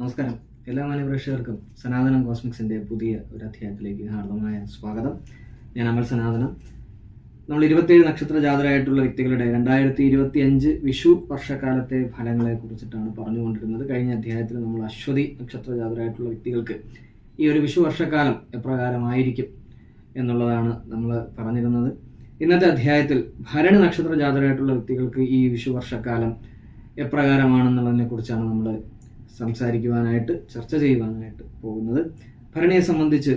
നമസ്കാരം. എല്ലാ മാന്യ പ്രേക്ഷകർക്കും സനാതനം കോസ്മിക്സിന്റെ പുതിയ ഒരു അധ്യായത്തിലേക്ക് ഹാർദമായ സ്വാഗതം. ഞാൻ അമൽ സനാതനം. നമ്മൾ ഇരുപത്തിയേഴ് നക്ഷത്ര ജാതരായിട്ടുള്ള വ്യക്തികളുടെ രണ്ടായിരത്തി ഇരുപത്തി അഞ്ച് വിഷു വർഷക്കാലത്തെ ഫലങ്ങളെ കുറിച്ചിട്ടാണ് പറഞ്ഞുകൊണ്ടിരുന്നത്. കഴിഞ്ഞ അധ്യായത്തിൽ നമ്മൾ അശ്വതി നക്ഷത്ര ജാതരായിട്ടുള്ള വ്യക്തികൾക്ക് ഈ ഒരു വിഷു വർഷക്കാലം എപ്രകാരമായിരിക്കും എന്നുള്ളതാണ് നമ്മൾ പറഞ്ഞിരുന്നത്. ഇന്നത്തെ അധ്യായത്തിൽ ഭരണി നക്ഷത്ര ജാതരായിട്ടുള്ള വ്യക്തികൾക്ക് ഈ വിഷു വർഷക്കാലം എപ്രകാരമാണെന്നുള്ളതിനെ കുറിച്ചാണ് നമ്മൾ സംസാരിക്കുവാനായിട്ട് ചർച്ച ചെയ്യുവാനായിട്ട് പോകുന്നത്. ഭരണിയെ സംബന്ധിച്ച്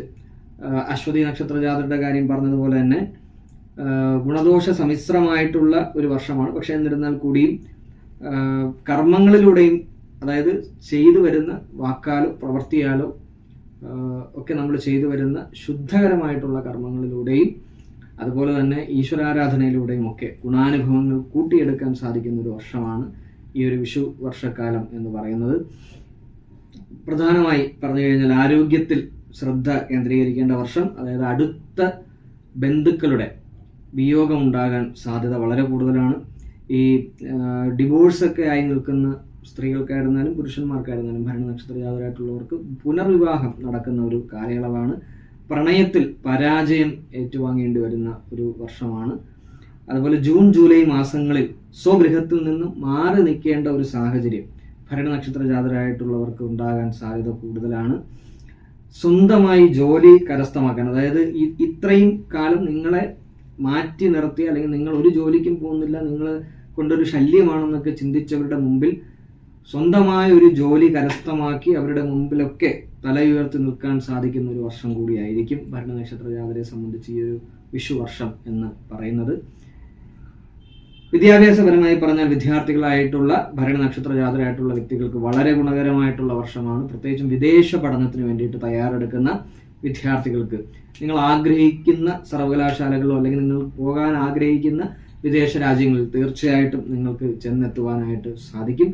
അശ്വതി നക്ഷത്ര ജാതരുടെ കാര്യം പറഞ്ഞതുപോലെ തന്നെ ഗുണദോഷ സമിശ്രമായിട്ടുള്ള ഒരു വർഷമാണ്. പക്ഷേ എന്നിരുന്നാൽ കൂടിയും കർമ്മങ്ങളിലൂടെയും അതായത് ചെയ്തു വരുന്ന വാക്കാലോ പ്രവർത്തിയാലോ ഒക്കെ നമ്മൾ ചെയ്തു വരുന്ന ശുദ്ധകരമായിട്ടുള്ള കർമ്മങ്ങളിലൂടെയും അതുപോലെ തന്നെ ഈശ്വരാരാധനയിലൂടെയും ഒക്കെ ഗുണാനുഭവങ്ങൾ കൂട്ടിയെടുക്കാൻ സാധിക്കുന്ന ഒരു വർഷമാണ് ഈ ഒരു വിഷു വർഷക്കാലം എന്ന് പറയുന്നത്. പ്രധാനമായി പറഞ്ഞു കഴിഞ്ഞാൽ ആരോഗ്യത്തിൽ ശ്രദ്ധ കേന്ദ്രീകരിക്കേണ്ട വർഷം അതായത് അടുത്ത ബന്ധുക്കളുടെ വിയോഗം ഉണ്ടാകാൻ സാധ്യത വളരെ കൂടുതലാണ്. ഈ ഡിവോഴ്സ് ഒക്കെ ആയി നിൽക്കുന്ന സ്ത്രീകൾക്കായിരുന്നാലും പുരുഷന്മാർക്കായിരുന്നാലും ഭരണ നക്ഷത്ര ജാതരായിട്ടുള്ളവർക്ക് പുനർവിവാഹം നടക്കുന്ന ഒരു കാലയളവാണ്. പ്രണയത്തിൽ പരാജയം ഏറ്റുവാങ്ങേണ്ടി വരുന്ന ഒരു വർഷമാണ്. അതുപോലെ ജൂൺ ജൂലൈ മാസങ്ങളിൽ സ്വഗൃഹത്തിൽ നിന്നും മാറി നിൽക്കേണ്ട ഒരു സാഹചര്യം ഭരണ നക്ഷത്ര ജാതരായിട്ടുള്ളവർക്ക് ഉണ്ടാകാൻ സാധ്യത കൂടുതലാണ്. സ്വന്തമായി ജോലി കരസ്ഥമാക്കാൻ. അതായത് ഇത്രയും കാലം നിങ്ങളെ മാറ്റി നിർത്തി അല്ലെങ്കിൽ നിങ്ങൾ ഒരു ജോലിക്കും പോകുന്നില്ല നിങ്ങൾ കൊണ്ടൊരു ശല്യമാണെന്നൊക്കെ ചിന്തിച്ചവരുടെ മുമ്പിൽ സ്വന്തമായ ഒരു ജോലി കരസ്ഥമാക്കി അവരുടെ മുമ്പിലൊക്കെ തലയുയർത്തി നിൽക്കാൻ സാധിക്കുന്ന ഒരു വർഷം കൂടിയായിരിക്കും ഭരണ നക്ഷത്ര ജാതരെ സംബന്ധിച്ച് ഈ ഒരു വിഷു വർഷം എന്ന് പറയുന്നത്. വിദ്യാഭ്യാസപരമായി പറഞ്ഞാൽ വിദ്യാർത്ഥികളായിട്ടുള്ള ഭരണ നക്ഷത്ര ജാതരായിട്ടുള്ള വ്യക്തികൾക്ക് വളരെ ഗുണകരമായിട്ടുള്ള വർഷമാണ്. പ്രത്യേകിച്ചും വിദേശ പഠനത്തിന് വേണ്ടിയിട്ട് തയ്യാറെടുക്കുന്ന വിദ്യാർത്ഥികൾക്ക്. നിങ്ങൾ ആഗ്രഹിക്കുന്ന സർവകലാശാലകളോ അല്ലെങ്കിൽ നിങ്ങൾ പോകാൻ ആഗ്രഹിക്കുന്ന വിദേശ രാജ്യങ്ങളിൽ തീർച്ചയായിട്ടും നിങ്ങൾക്ക് ചെന്നെത്തുവാനായിട്ട് സാധിക്കും.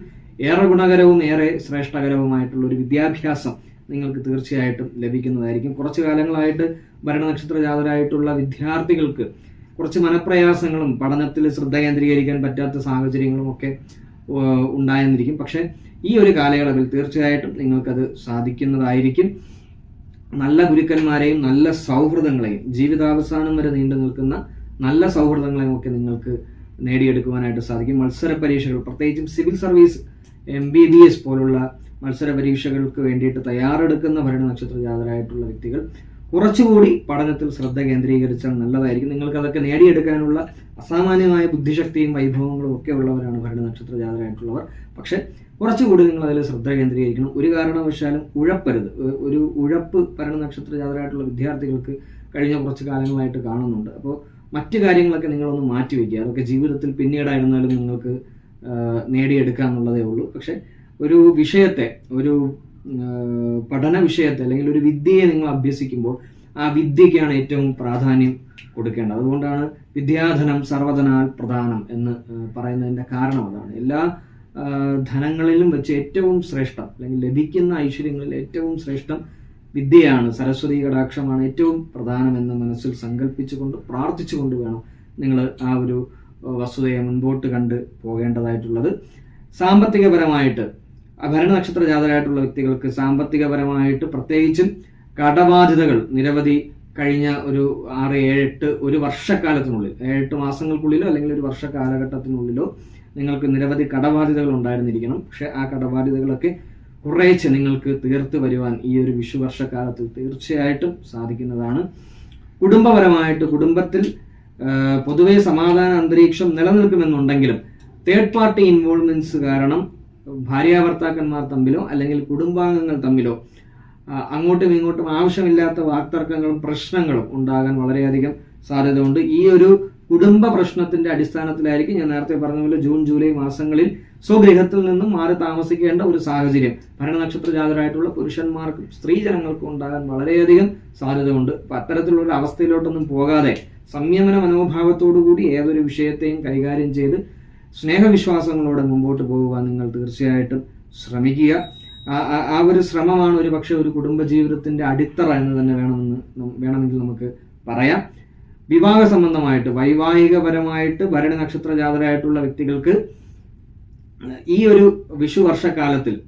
ഏറെ ഗുണകരവും ഏറെ ശ്രേഷ്ഠകരവുമായിട്ടുള്ള ഒരു വിദ്യാഭ്യാസം നിങ്ങൾക്ക് തീർച്ചയായിട്ടും ലഭിക്കുന്നതായിരിക്കും. കുറച്ചു കാലങ്ങളായിട്ട് ഭരണനക്ഷത്ര ജാതരായിട്ടുള്ള വിദ്യാർത്ഥികൾക്ക് കുറച്ച് മനപ്രയാസങ്ങളും പഠനത്തിൽ ശ്രദ്ധ കേന്ദ്രീകരിക്കാൻ പറ്റാത്ത സാഹചര്യങ്ങളും ഒക്കെ ഉണ്ടായെന്നിരിക്കും. പക്ഷേ ഈ ഒരു കാലയളവിൽ തീർച്ചയായിട്ടും നിങ്ങൾക്കത് സാധിക്കുന്നതായിരിക്കും. നല്ല ഗുരുക്കന്മാരെയും നല്ല സൗഹൃദങ്ങളെയും ജീവിതാവസാനം വരെ നീണ്ടു നിൽക്കുന്ന നല്ല സൗഹൃദങ്ങളെയും ഒക്കെ നിങ്ങൾക്ക് നേടിയെടുക്കുവാനായിട്ട് സാധിക്കും. മത്സര പരീക്ഷകൾ പ്രത്യേകിച്ചും civil service M B B S പോലുള്ള മത്സര പരീക്ഷകൾക്ക് വേണ്ടിയിട്ട് തയ്യാറെടുക്കുന്ന ഭരണനക്ഷത്ര ജാതരായിട്ടുള്ള വ്യക്തികൾ കുറച്ചുകൂടി പഠനത്തിൽ ശ്രദ്ധ കേന്ദ്രീകരിച്ചാൽ നല്ലതായിരിക്കും. നിങ്ങൾക്ക് അതൊക്കെ നേടിയെടുക്കാനുള്ള അസാമാന്യമായ ബുദ്ധിശക്തിയും വൈഭവങ്ങളും ഒക്കെ ഉള്ളവരാണ് ഭരണ നക്ഷത്ര ജാതരായിട്ടുള്ളവർ പക്ഷെ കുറച്ചുകൂടി നിങ്ങൾ അതിൽ ശ്രദ്ധ കേന്ദ്രീകരിക്കണം. ഒരു കാരണവശാലും ഉഴപ്പരുത്. ഒരു ഉഴപ്പ് ഭരണ നക്ഷത്ര ജാതരായിട്ടുള്ള വിദ്യാർത്ഥികൾക്ക് കഴിഞ്ഞ കുറച്ച് കാലങ്ങളായിട്ട് കാണുന്നുണ്ട്. അപ്പോൾ മറ്റു കാര്യങ്ങളൊക്കെ നിങ്ങളൊന്ന് മാറ്റി വയ്ക്കുക. അതൊക്കെ ജീവിതത്തിൽ പിന്നീടായിരുന്നാലും നിങ്ങൾക്ക് നേടിയെടുക്കാന്നുള്ളതേ ഉള്ളൂ. പക്ഷെ ഒരു വിഷയത്തെ ഒരു പഠന വിഷയത്തെ അല്ലെങ്കിൽ ഒരു വിദ്യയെ നിങ്ങൾ അഭ്യസിക്കുമ്പോൾ ആ വിദ്യയ്ക്കാണ് ഏറ്റവും പ്രാധാന്യം കൊടുക്കേണ്ടത്. അതുകൊണ്ടാണ് വിദ്യാധനം സർവധനാൽ പ്രധാനം എന്ന് പറയുന്നതിന്റെ കാരണം അതാണ്. എല്ലാ ധനങ്ങളിലും വെച്ച് ഏറ്റവും ശ്രേഷ്ഠം അല്ലെങ്കിൽ ലഭിക്കുന്ന ഐശ്വര്യങ്ങളിൽ ഏറ്റവും ശ്രേഷ്ഠം വിദ്യയാണ്. സരസ്വതി കടാക്ഷമാണ് ഏറ്റവും പ്രധാനമെന്ന് മനസ്സിൽ സങ്കല്പിച്ചുകൊണ്ട് പ്രാർത്ഥിച്ചുകൊണ്ട് വേണം നിങ്ങൾ ആ ഒരു വസ്തുതയെ മുൻപോട്ട് കണ്ട് പോകേണ്ടതായിട്ടുള്ളത്. സാമ്പത്തികപരമായിട്ട് ഭരണ നക്ഷത്ര ജാതരായിട്ടുള്ള വ്യക്തികൾക്ക് സാമ്പത്തികപരമായിട്ട് പ്രത്യേകിച്ചും കടബാധ്യതകൾ നിരവധി കഴിഞ്ഞ ഒരു ആറ് ഏഴ് എട്ട് ഒരു വർഷക്കാലത്തിനുള്ളിൽ ഏഴെട്ട് മാസങ്ങൾക്കുള്ളിലോ അല്ലെങ്കിൽ ഒരു വർഷ കാലഘട്ടത്തിനുള്ളിലോ നിങ്ങൾക്ക് നിരവധി കടബാധ്യതകൾ ഉണ്ടായിരുന്നിരിക്കണം. പക്ഷെ ആ കടബാധ്യതകളൊക്കെ കുറേച്ച് നിങ്ങൾക്ക് തീർത്ത് വരുവാൻ ഈ ഒരു വിഷു വർഷക്കാലത്ത് തീർച്ചയായിട്ടും സാധിക്കുന്നതാണ്. കുടുംബപരമായിട്ട് കുടുംബത്തിൽ പൊതുവെ സമാധാന അന്തരീക്ഷം നിലനിൽക്കുമെന്നുണ്ടെങ്കിലും തേർഡ് പാർട്ടി ഇൻവോൾവ്മെന്റ്സ് കാരണം ഭാര്യാഭർത്താക്കന്മാർ തമ്മിലോ അല്ലെങ്കിൽ കുടുംബാംഗങ്ങൾ തമ്മിലോ അങ്ങോട്ടും ഇങ്ങോട്ടും ആവശ്യമില്ലാത്ത വാക്തർക്കങ്ങളും പ്രശ്നങ്ങളും ഉണ്ടാകാൻ വളരെയധികം സാധ്യതയുണ്ട്. ഈ ഒരു കുടുംബ പ്രശ്നത്തിന്റെ അടിസ്ഥാനത്തിലായിരിക്കും ഞാൻ നേരത്തെ പറഞ്ഞ പോലെ ജൂൺ ജൂലൈ മാസങ്ങളിൽ സ്വഗൃഹത്തിൽ നിന്നും മാറി താമസിക്കേണ്ട ഒരു സാഹചര്യം. ഭരണനക്ഷത്ര ജാതരായിട്ടുള്ള പുരുഷന്മാർക്കും സ്ത്രീജനങ്ങൾക്കും ഉണ്ടാകാൻ വളരെയധികം സാധ്യതയുണ്ട്. അപ്പൊ അത്തരത്തിലുള്ള ഒരു അവസ്ഥയിലോട്ടൊന്നും പോകാതെ സംയമന മനോഭാവത്തോടു കൂടി ഏതൊരു വിഷയത്തെയും കൈകാര്യം ചെയ്ത് സ്നേഹവിശ്വാസങ്ങളോടെ മുമ്പോട്ട് പോകുവാൻ നിങ്ങൾ തീർച്ചയായിട്ടും ശ്രമിക്കുക. ആ- ഒരു ശ്രമമാണ് ഒരു പക്ഷെ ഒരു കുടുംബജീവിതത്തിന്റെ അടിത്തറ എന്ന് തന്നെ വേണമെന്ന് വേണമെങ്കിൽ നമുക്ക് പറയാം. വിവാഹ സംബന്ധമായിട്ട് വൈവാഹികപരമായിട്ട് ഭരണി നക്ഷത്ര ജാതരായിട്ടുള്ള വ്യക്തികൾക്ക് ഈ ഒരു വിഷു വർഷക്കാലത്തിൽ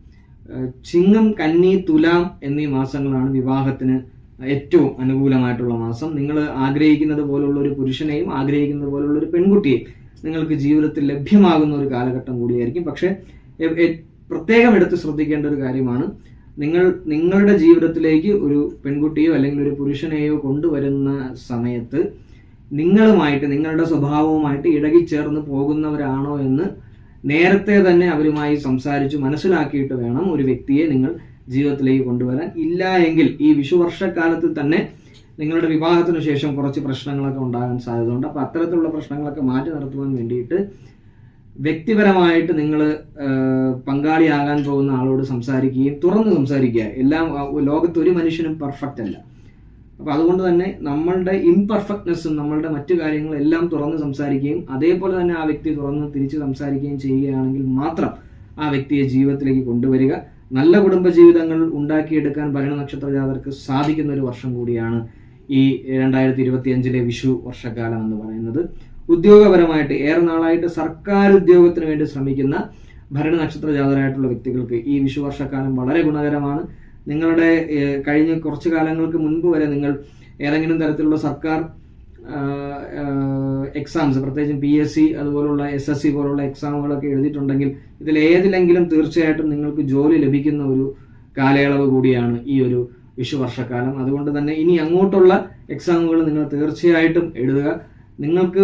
ചിങ്ങം കന്നി തുലാം എന്നീ മാസങ്ങളാണ് വിവാഹത്തിന് ഏറ്റവും അനുകൂലമായിട്ടുള്ള മാസം. നിങ്ങൾ ആഗ്രഹിക്കുന്നത് പോലുള്ള ഒരു പുരുഷനെയും ആഗ്രഹിക്കുന്നത് പോലുള്ള ഒരു പെൺകുട്ടിയെയും നിങ്ങൾക്ക് ജീവിതത്തിൽ ലഭ്യമാകുന്ന ഒരു കാലഘട്ടം കൂടിയായിരിക്കും. പക്ഷേ പ്രത്യേകം എടുത്ത് ശ്രദ്ധിക്കേണ്ട ഒരു കാര്യമാണ്. നിങ്ങൾ നിങ്ങളുടെ ജീവിതത്തിലേക്ക് ഒരു പെൺകുട്ടിയോ അല്ലെങ്കിൽ ഒരു പുരുഷനെയോ കൊണ്ടുവരുന്ന സമയത്ത് നിങ്ങളുമായിട്ട് നിങ്ങളുടെ സ്വഭാവവുമായിട്ട് ഇടകി ചേർന്ന് പോകുന്നവരാണോ എന്ന് നേരത്തെ തന്നെ അവരുമായി സംസാരിച്ച് മനസ്സിലാക്കിയിട്ട് വേണം ഒരു വ്യക്തിയെ നിങ്ങൾ ജീവിതത്തിലേക്ക് കൊണ്ടുവരാൻ. ഇല്ല എങ്കിൽ ഈ വിഷുവർഷക്കാലത്ത് തന്നെ നിങ്ങളുടെ വിവാഹത്തിന് ശേഷം കുറച്ച് പ്രശ്നങ്ങളൊക്കെ ഉണ്ടാകാൻ സാധ്യതയുണ്ട്. അപ്പോൾ അത്തരത്തിലുള്ള പ്രശ്നങ്ങളൊക്കെ മാറ്റി നിർത്തുവാൻ വേണ്ടിയിട്ട് വ്യക്തിപരമായിട്ട് നിങ്ങൾ പങ്കാളിയാകാൻ പോകുന്ന ആളോട് സംസാരിക്കുകയും തുറന്ന് സംസാരിക്കുക. എല്ലാം ലോകത്ത് ഒരു മനുഷ്യനും പെർഫെക്റ്റ് അല്ല. അപ്പോൾ അതുകൊണ്ട് തന്നെ നമ്മളുടെ ഇംപെർഫെക്റ്റ്നെസ്സും നമ്മളുടെ മറ്റു കാര്യങ്ങളെല്ലാം തുറന്ന് സംസാരിക്കുകയും അതേപോലെ തന്നെ ആ വ്യക്തി തുറന്ന് തിരിച്ച് സംസാരിക്കുകയും ചെയ്യുകയാണെങ്കിൽ മാത്രം ആ വ്യക്തിയെ ജീവിതത്തിലേക്ക് കൊണ്ടുവരിക. നല്ല കുടുംബ ജീവിതങ്ങൾ ഉണ്ടാക്കിയെടുക്കാൻ ഭരണ നക്ഷത്ര ജാതർക്ക് സാധിക്കുന്ന ഒരു വർഷം കൂടിയാണ് ഈ രണ്ടായിരത്തി ഇരുപത്തി അഞ്ചിലെ വിഷു വർഷക്കാലം എന്ന് പറയുന്നത് ഉദ്യോഗപരമായിട്ട് ഏറെ നാളായിട്ട് സർക്കാർ ഉദ്യോഗത്തിന് വേണ്ടി ശ്രമിക്കുന്ന ഭരണ നക്ഷത്ര ജാതരായിട്ടുള്ള വ്യക്തികൾക്ക് ഈ വിഷു വർഷക്കാലം വളരെ ഗുണകരമാണ്. നിങ്ങളുടെ കഴിഞ്ഞ കുറച്ച് കാലങ്ങൾക്ക് മുൻപ് വരെ നിങ്ങൾ ഏതെങ്കിലും തരത്തിലുള്ള സർക്കാർ എക്സാംസ് പ്രത്യേകിച്ചും പി എസ് സി അതുപോലുള്ള എസ് എസ് സി പോലുള്ള എക്സാമുകളൊക്കെ എഴുതിയിട്ടുണ്ടെങ്കിൽ ഇതിൽ ഏതിലെങ്കിലും തീർച്ചയായിട്ടും നിങ്ങൾക്ക് ജോലി ലഭിക്കുന്ന ഒരു കാലയളവ് കൂടിയാണ് ഈ ഒരു വിഷു വർഷക്കാലം. അതുകൊണ്ട് തന്നെ ഇനി അങ്ങോട്ടുള്ള എക്സാമുകൾ നിങ്ങൾ തീർച്ചയായിട്ടും എഴുതുക. നിങ്ങൾക്ക്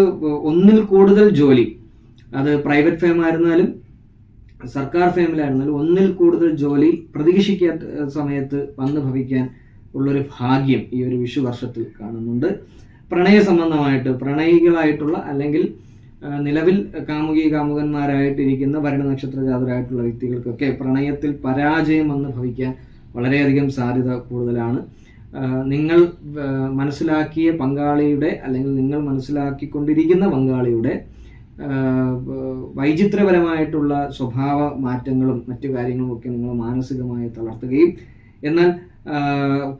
ഒന്നിൽ കൂടുതൽ ജോലി അത് പ്രൈവറ്റ് ഫേം ആയിരുന്നാലും സർക്കാർ ഫേമിലായിരുന്നാലും ഒന്നിൽ കൂടുതൽ ജോലി പ്രതീക്ഷിക്കാത്ത സമയത്ത് വന്നു ഭവിക്കാൻ ഉള്ളൊരു ഭാഗ്യം ഈ ഒരു വിഷു വർഷത്തിൽ കാണുന്നുണ്ട്. പ്രണയ സംബന്ധമായിട്ട് പ്രണയികളായിട്ടുള്ള അല്ലെങ്കിൽ നിലവിൽ കാമുകി കാമുകന്മാരായിട്ടിരിക്കുന്ന ഭരണ നക്ഷത്ര ജാതരായിട്ടുള്ള വ്യക്തികൾക്കൊക്കെ പ്രണയത്തിൽ പരാജയം വന്ന് ഭവിക്കാൻ വളരെയധികം സാധ്യത കൂടുതലാണ്. നിങ്ങൾ മനസ്സിലാക്കിയ പങ്കാളിയുടെ അല്ലെങ്കിൽ നിങ്ങൾ മനസ്സിലാക്കിക്കൊണ്ടിരിക്കുന്ന പങ്കാളിയുടെ വൈചിത്രപരമായിട്ടുള്ള സ്വഭാവ മാറ്റങ്ങളും മറ്റു കാര്യങ്ങളും ഒക്കെ നിങ്ങൾ മാനസികമായി തളർത്തുകയും എന്നാൽ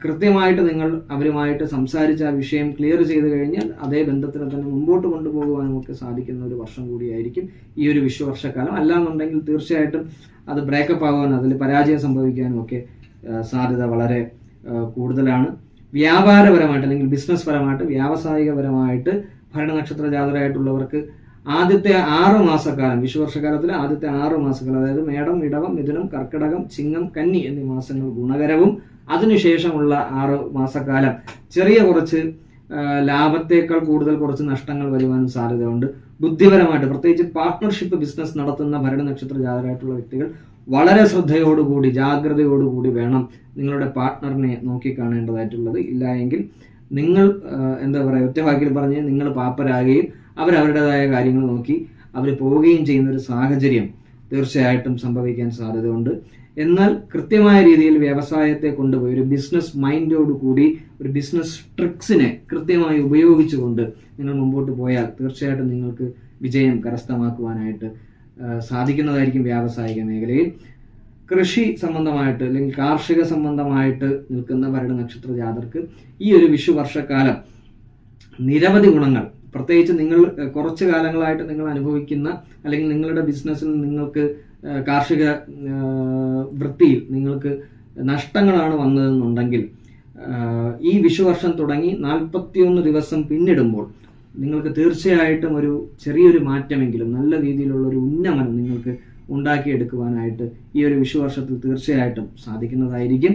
കൃത്യമായിട്ട് നിങ്ങൾ അവരുമായിട്ട് സംസാരിച്ച് ആ വിഷയം ക്ലിയർ ചെയ്ത് കഴിഞ്ഞാൽ അതേ ബന്ധത്തിനെ തന്നെ മുമ്പോട്ട് കൊണ്ടുപോകുവാനും ഒക്കെ സാധിക്കുന്ന ഒരു വർഷം കൂടിയായിരിക്കും ഈ ഒരു വിശ്വവർഷക്കാലം. അല്ലാന്നുണ്ടെങ്കിൽ തീർച്ചയായിട്ടും അത് ബ്രേക്കപ്പ് ആകാനും അതിൽ പരാജയം സംഭവിക്കാനും ഒക്കെ സാധ്യത വളരെ കൂടുതലാണ്. വ്യാപാരപരമായിട്ട് അല്ലെങ്കിൽ ബിസിനസ് പരമായിട്ട് വ്യാവസായികപരമായിട്ട് ഭരണനക്ഷത്ര ജാതരായിട്ടുള്ളവർക്ക് ആദ്യത്തെ ആറ് മാസക്കാലം വിഷുവർഷക്കാലത്തിലെ ആദ്യത്തെ ആറ് മാസക്കാലം അതായത് മേടം ഇടവം മിഥുനം കർക്കിടകം ചിങ്ങം കന്നി എന്നീ മാസങ്ങൾ ഗുണകരവും അതിനുശേഷമുള്ള ആറ് മാസക്കാലം. ചെറിയ കുറച്ച് ലാഭത്തേക്കാൾ കൂടുതൽ കുറച്ച് നഷ്ടങ്ങൾ വരുവാനും സാധ്യതയുണ്ട്. ബുദ്ധിപരമായിട്ട് പ്രത്യേകിച്ച് പാർട്ട്ണർഷിപ്പ് ബിസിനസ് നടത്തുന്ന ഭരണ നക്ഷത്ര ജാതരായിട്ടുള്ള വ്യക്തികൾ വളരെ ശ്രദ്ധയോടുകൂടി ജാഗ്രതയോടുകൂടി വേണം നിങ്ങളുടെ പാർട്ട്ണറിനെ നോക്കിക്കാണേണ്ടതായിട്ടുള്ളത്. ഇല്ല എങ്കിൽ നിങ്ങൾ എന്താ പറയുക ഒറ്റ വാക്കിൽ പറഞ്ഞ് നിങ്ങൾ പാപ്പരാകുകയും അവരവരുടേതായ കാര്യങ്ങൾ നോക്കി അവർ പോവുകയും ചെയ്യുന്ന ഒരു സാഹചര്യം തീർച്ചയായിട്ടും സംഭവിക്കാൻ സാധ്യതയുണ്ട്. എന്നാൽ കൃത്യമായ രീതിയിൽ വ്യവസായത്തെ കൊണ്ടുപോയി ഒരു ബിസിനസ് മൈൻഡോട് കൂടി ഒരു ബിസിനസ് ട്രിക്സിനെ കൃത്യമായി ഉപയോഗിച്ചുകൊണ്ട് നിങ്ങൾ മുമ്പോട്ട് പോയാൽ തീർച്ചയായിട്ടും നിങ്ങൾക്ക് വിജയം കരസ്ഥമാക്കുവാനായിട്ട് സാധിക്കുന്നതായിരിക്കും വ്യാവസായിക മേഖലയിൽ. കൃഷി സംബന്ധമായിട്ട് അല്ലെങ്കിൽ കാർഷിക സംബന്ധമായിട്ട് നിൽക്കുന്ന ഭരണ നക്ഷത്ര ജാതർക്ക് ഈ ഒരു വിഷു വർഷക്കാലം നിരവധി ഗുണങ്ങൾ പ്രത്യേകിച്ച് നിങ്ങൾ കുറച്ചു കാലങ്ങളായിട്ട് നിങ്ങൾ അനുഭവിക്കുന്ന അല്ലെങ്കിൽ നിങ്ങളുടെ ബിസിനസ്സിൽ നിങ്ങൾക്ക് കാർഷിക വൃത്തിയിൽ നിങ്ങൾക്ക് നഷ്ടങ്ങളാണ് വന്നതെന്നുണ്ടെങ്കിൽ ഈ വിഷുവർഷം തുടങ്ങി നാൽപ്പത്തിയൊന്ന് ദിവസം പിന്നിടുമ്പോൾ നിങ്ങൾക്ക് തീർച്ചയായിട്ടും ഒരു ചെറിയൊരു മാറ്റമെങ്കിലും നല്ല രീതിയിലുള്ള ഒരു ഉന്നമനം നിങ്ങൾക്ക് ഉണ്ടാക്കിയെടുക്കുവാനായിട്ട് ഈ ഒരു വിഷുവർഷത്തിൽ തീർച്ചയായിട്ടും സാധിക്കുന്നതായിരിക്കും.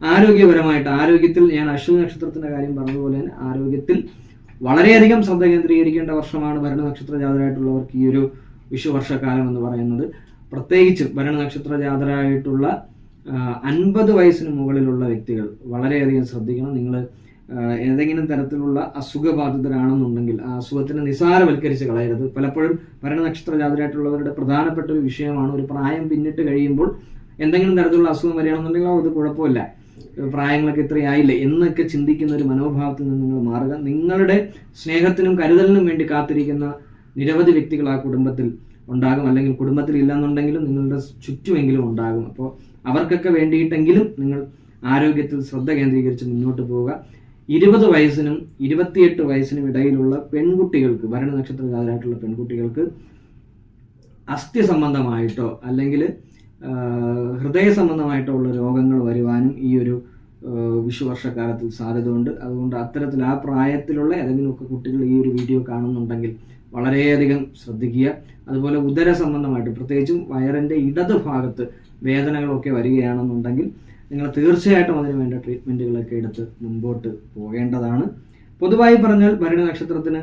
ആരോഗ്യപരമായിട്ട് ആരോഗ്യത്തിൽ ഞാൻ അശ്വതി നക്ഷത്രത്തിന്റെ കാര്യം പറഞ്ഞതുപോലെ തന്നെ ആരോഗ്യത്തിൽ വളരെയധികം ശ്രദ്ധ കേന്ദ്രീകരിക്കേണ്ട വർഷമാണ് ഭരണ നക്ഷത്ര ജാതരായിട്ടുള്ളവർക്ക് ഈ ഒരു വിഷു വർഷക്കാലം എന്ന് പറയുന്നത്. പ്രത്യേകിച്ച് ഭരണ നക്ഷത്ര ജാതരായിട്ടുള്ള അൻപത് വയസ്സിന് മുകളിലുള്ള വ്യക്തികൾ വളരെയധികം ശ്രദ്ധിക്കണം. നിങ്ങൾ ഏതെങ്കിലും തരത്തിലുള്ള അസുഖബാധിതരാണെന്നുണ്ടെങ്കിൽ ആ അസുഖത്തിനെ നിസാരവൽക്കരിച്ച് കളയരുത്. പലപ്പോഴും ഭരണനക്ഷത്ര ജാതരായിട്ടുള്ളവരുടെ പ്രധാനപ്പെട്ട ഒരു വിഷയമാണ് ഒരു പ്രായം പിന്നിട്ട് കഴിയുമ്പോൾ എന്തെങ്കിലും തരത്തിലുള്ള അസുഖം വരികയാണെന്നുണ്ടെങ്കിൽ അത് കുഴപ്പമില്ല. പ്രായങ്ങളൊക്കെ ഇത്രയായില്ലേ എന്നൊക്കെ ചിന്തിക്കുന്ന ഒരു മനോഭാവത്തിൽ നിന്ന് നിങ്ങൾ മാറുക. നിങ്ങളുടെ സ്നേഹത്തിനും കരുതലിനും വേണ്ടി കാത്തിരിക്കുന്ന നിരവധി വ്യക്തികൾ ആ കുടുംബത്തിൽ ഉണ്ടാകും. അല്ലെങ്കിൽ കുടുംബത്തിൽ ഇല്ലെന്നുണ്ടെങ്കിലും നിങ്ങളുടെ ചുറ്റുമെങ്കിലും ഉണ്ടാകും. അപ്പോൾ അവർക്കൊക്കെ വേണ്ടിയിട്ടെങ്കിലും നിങ്ങൾ ആരോഗ്യത്തിൽ ശ്രദ്ധ കേന്ദ്രീകരിച്ച് മുന്നോട്ട് പോവുക. ഇരുപത് വയസ്സിനും ഇരുപത്തിയെട്ട് വയസ്സിനും ഇടയിലുള്ള പെൺകുട്ടികൾക്ക് ഭരണ നക്ഷത്രജാതരായിട്ടുള്ള പെൺകുട്ടികൾക്ക് അസ്ഥി സംബന്ധമായിട്ടോ അല്ലെങ്കിൽ ഹൃദയ സംബന്ധമായിട്ടോ ഉള്ള രോഗങ്ങൾ വരുവാനും ഈ ഒരു വിഷുവർഷക്കാലത്തിൽ സാധ്യതയുണ്ട്. അതുകൊണ്ട് അത്തരത്തിൽ ആ പ്രായത്തിലുള്ള ഏതെങ്കിലുമൊക്കെ കുട്ടികൾ ഈ ഒരു വീഡിയോ കാണുന്നുണ്ടെങ്കിൽ വളരെയധികം ശ്രദ്ധിക്കുക. അതുപോലെ ഉദര സംബന്ധമായിട്ട് പ്രത്യേകിച്ചും വയറിന്റെ ഇടത് ഭാഗത്ത് വേദനകളൊക്കെ വരികയാണെന്നുണ്ടെങ്കിൽ നിങ്ങൾ തീർച്ചയായിട്ടും അതിന് വേണ്ട ട്രീറ്റ്മെന്റുകളൊക്കെ എടുത്ത് മുമ്പോട്ട് പോകേണ്ടതാണ്. പൊതുവായി പറഞ്ഞാൽ ഭരണ നക്ഷത്രത്തിന്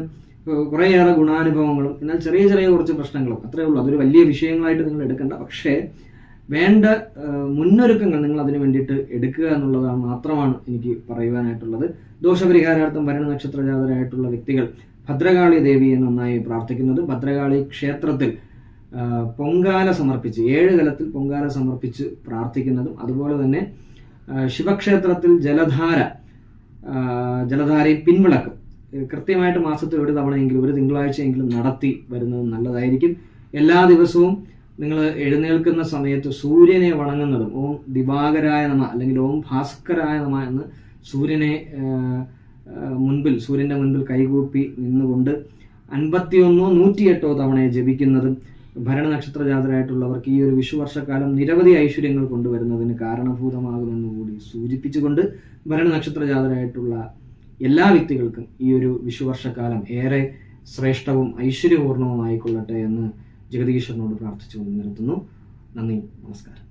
കുറേയേറെ ഗുണാനുഭവങ്ങളും എന്നാൽ ചെറിയ ചെറിയ കുറച്ച് പ്രശ്നങ്ങളും അത്രയേ ഉള്ളൂ. അതൊരു വലിയ വിഷയങ്ങളായിട്ട് നിങ്ങൾ എടുക്കേണ്ട. പക്ഷേ വേണ്ട മുന്നൊരുക്കങ്ങൾ നിങ്ങൾ അതിന് വേണ്ടിയിട്ട് എടുക്കുക എന്നുള്ളതാണ് മാത്രമാണ് എനിക്ക് പറയുവാനായിട്ടുള്ളത്. ദോഷപരിഹാരാർത്ഥം ഭരണ നക്ഷത്ര ജാതരായിട്ടുള്ള വ്യക്തികൾ ഭദ്രകാളി ദേവിയെ നന്നായി പ്രാർത്ഥിക്കുന്നത്. ഭദ്രകാളി ക്ഷേത്രത്തിൽ പൊങ്കാല സമർപ്പിച്ച് ഏഴ് കലത്തിൽ പൊങ്കാല സമർപ്പിച്ച് പ്രാർത്ഥിക്കുന്നതും അതുപോലെ തന്നെ ശിവക്ഷേത്രത്തിൽ ജലധാര ജലധാരയിൽ പിൻവിളക്കും. കൃത്യമായിട്ട് മാസത്തിൽ ഒരു തവണയെങ്കിലും ഒരു തിങ്കളാഴ്ചയെങ്കിലും നടത്തി വരുന്നത് നല്ലതായിരിക്കും. എല്ലാ ദിവസവും നിങ്ങൾ എഴുന്നേൽക്കുന്ന സമയത്ത് സൂര്യനെ വണങ്ങുന്നതും ഓം ദിവാകരായ നമ അല്ലെങ്കിൽ ഓം ഭാസ്കരായ നമ എന്ന് സൂര്യനെ മുൻപിൽ സൂര്യന്റെ മുൻപിൽ കൈകൂപ്പി നിന്നുകൊണ്ട് അൻപത്തിയൊന്നോ നൂറ്റിയെട്ടോ തവണ ജപിക്കുന്നതും ഭരണനക്ഷത്ര ജാതരായിട്ടുള്ളവർക്ക് ഈ ഒരു വിഷുവർഷക്കാലം നിരവധി ഐശ്വര്യങ്ങൾ കൊണ്ടുവരുന്നതിന് കാരണഭൂതമാകുമെന്ന് കൂടി സൂചിപ്പിച്ചുകൊണ്ട് ഭരണനക്ഷത്ര ജാതരായിട്ടുള്ള എല്ലാ വ്യക്തികൾക്കും ഈ ഒരു വിഷുവർഷക്കാലം ഏറെ ശ്രേഷ്ഠവും ഐശ്വര്യപൂർണവും ആയിക്കൊള്ളട്ടെ എന്ന് ജഗദീശ്വരനോട് പ്രാർത്ഥിച്ചുകൊണ്ട് നിർത്തുന്നു. നന്ദി നമസ്കാരം.